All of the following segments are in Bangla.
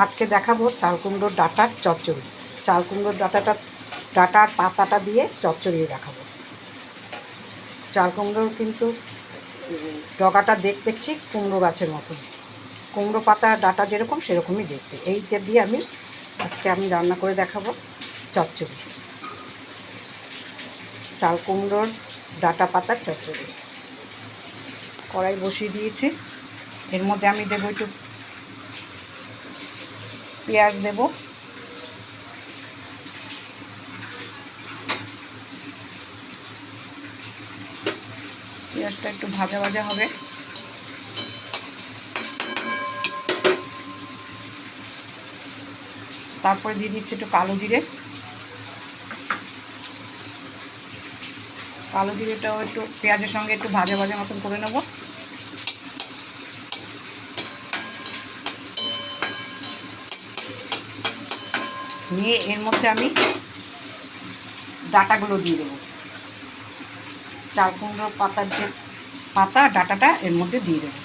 আজকে দেখাবো চাল কুমড়োর ডাটার চচ্চড়ি। চাল কুমড়োর ডাটাটা ডাটার পাতাটা দিয়ে চচ্চড়ি দেখাবো। চাল কুমড়োর কিন্তু ডগাটা দেখতে ঠিক কুমড়ো গাছের মতন। কুমড়ো পাতা ডাটা যেরকম সেরকমই দেখতে। এইটা দিয়ে আমি আজকে আমি রান্না করে দেখাবো চচ্চড়ি। চাল কুমড়োর ডাটা পাতার চচ্চড়ি। কড়াই বসিয়ে দিয়েছি। এর মধ্যে আমি দেবো একটু পেঁয়াজ দেব। পেঁয়াজটা একটু ভাজা ভাজা হবে। তারপরে দিয়ে দিচ্ছি একটু কালো জিরে। কালো জিরেটাও একটু পেঁয়াজের সঙ্গে একটু ভাজা ভাজা মতন করে নেব। নিয়ে এর মধ্যে আমি ডাটাগুলো দিয়ে দেবো। চাল কুমড়ো পাতার যে পাতা, ডাটাটা এর মধ্যে দিয়ে দেবো।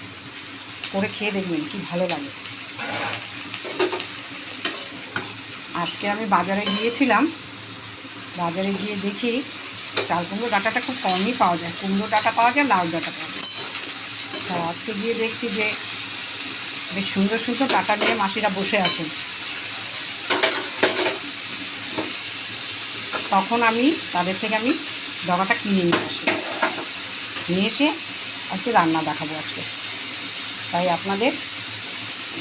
করে খেয়ে দেখবেন কি ভালো লাগে। আজকে আমি বাজারে গিয়েছিলাম। বাজারে গিয়ে দেখি চাল কুমড়ো ডাটাটা খুব কমই পাওয়া যায়। কুমড়ো ডাটা পাওয়া যায়, লাউ ডাটা পাওয়া যায়। তো আজকে গিয়ে দেখছি যে বেশ সুন্দর সুন্দর ডাটা নিয়ে মাসিরা বসে আছেন। তখন আমি তাদের থেকে আমি ডগাটা কিনে নিয়ে আসি। নিয়ে এসে আজকে রান্না দেখাবো আজকে। তাই আপনাদের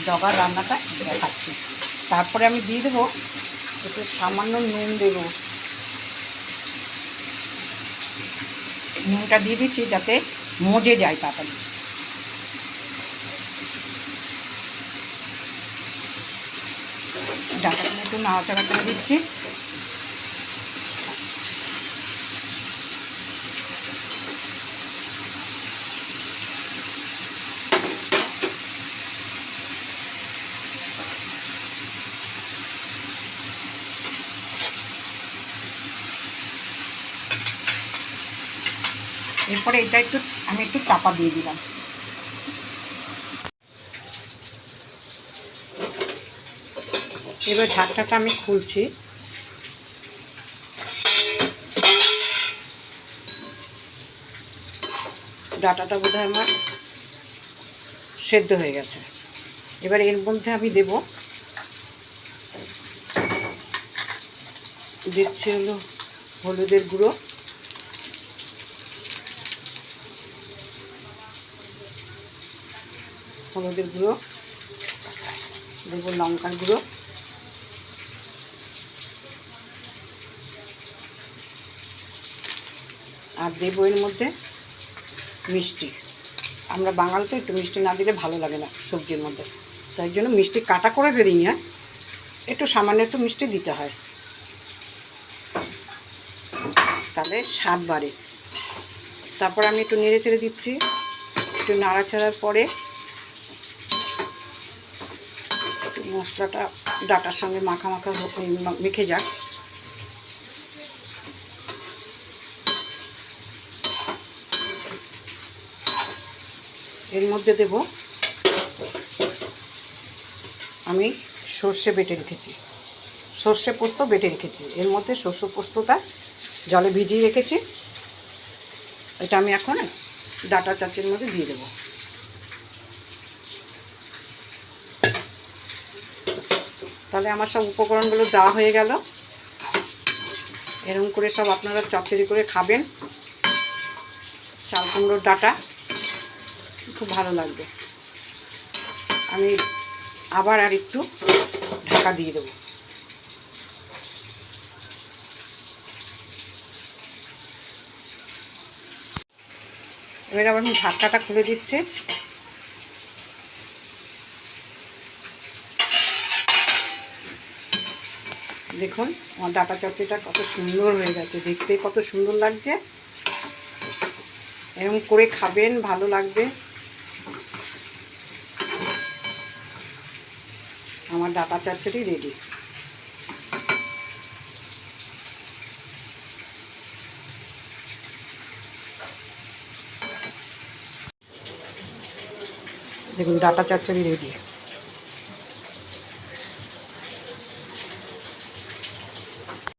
ডগার রান্নাটা দেখাচ্ছি। তারপরে আমি দিয়ে দেবো একটু সামান্য নুন দেবো। নুনটা দিয়ে দিচ্ছি যাতে মজে যায় তাড়াতাড়ি। ডাটাগুলো একটু নাড়াচাড়া করে দিচ্ছি। এরপরে এটা একটু, আমি একটু চাপা দিয়ে দিলাম। এবার ঢাকটাটা আমি খুলছি। ডাটাটা বোধহয় আমার সেদ্ধ হয়ে গেছে। এবার এর মধ্যে আমি দেব, দিচ্ছি হলো হলুদের গুঁড়ো। হলুদের গুঁড়ো দেবো লঙ্কার গুঁড়ো। আর দেবো এর মধ্যে মিষ্টি। আমরা বাঙাল তো একটু মিষ্টি না দিলে ভালো লাগে না সবজির মধ্যে। তাই জন্য মিষ্টি কাটা করে দিই না একটু সামান্য একটু মিষ্টি দিতে হয়। তাহলে স্বাদ বাড়ে। তারপর আমি একটু নেড়ে ছেড়ে দিচ্ছি। একটু নাড়াচাড়ার পরে একটু মশলাটা ডাটার সঙ্গে মাখা মাখা মেখে যাক। এর মধ্যে দেব আমি সর্ষে বেটে রেখেছি। সর্ষে পোস্ত বেটে রেখেছি। এর মধ্যে সর্ষে পোস্তটা জলে ভিজিয়ে রেখেছি। এটা আমি এখন ডাটা চাচির মধ্যে দিয়ে দেবো। তাহলে আমার সব উপকরণগুলো দেওয়া হয়ে গেল। এরকম করে সব আপনারা চচ্চড়ি করে খাবেন। চাল কুমড়োর ডাটা, খুব ভালো লাগবে। আমি আবার আর একটু ঢাকা দিয়ে দেবো। এবার আবার আমি ঢাকাটা খুলে দিচ্ছি। দেখুন, আমার ডাটা চচ্চড়িটা কত সুন্দর হয়ে গেছে, দেখতে কত সুন্দর লাগছে। এরকম করে খাবেন, ভালো লাগবে। আমার ডাটা চচ্চড়ি রেডি দেখুন, ডাটা চচ্চড়ি রেডি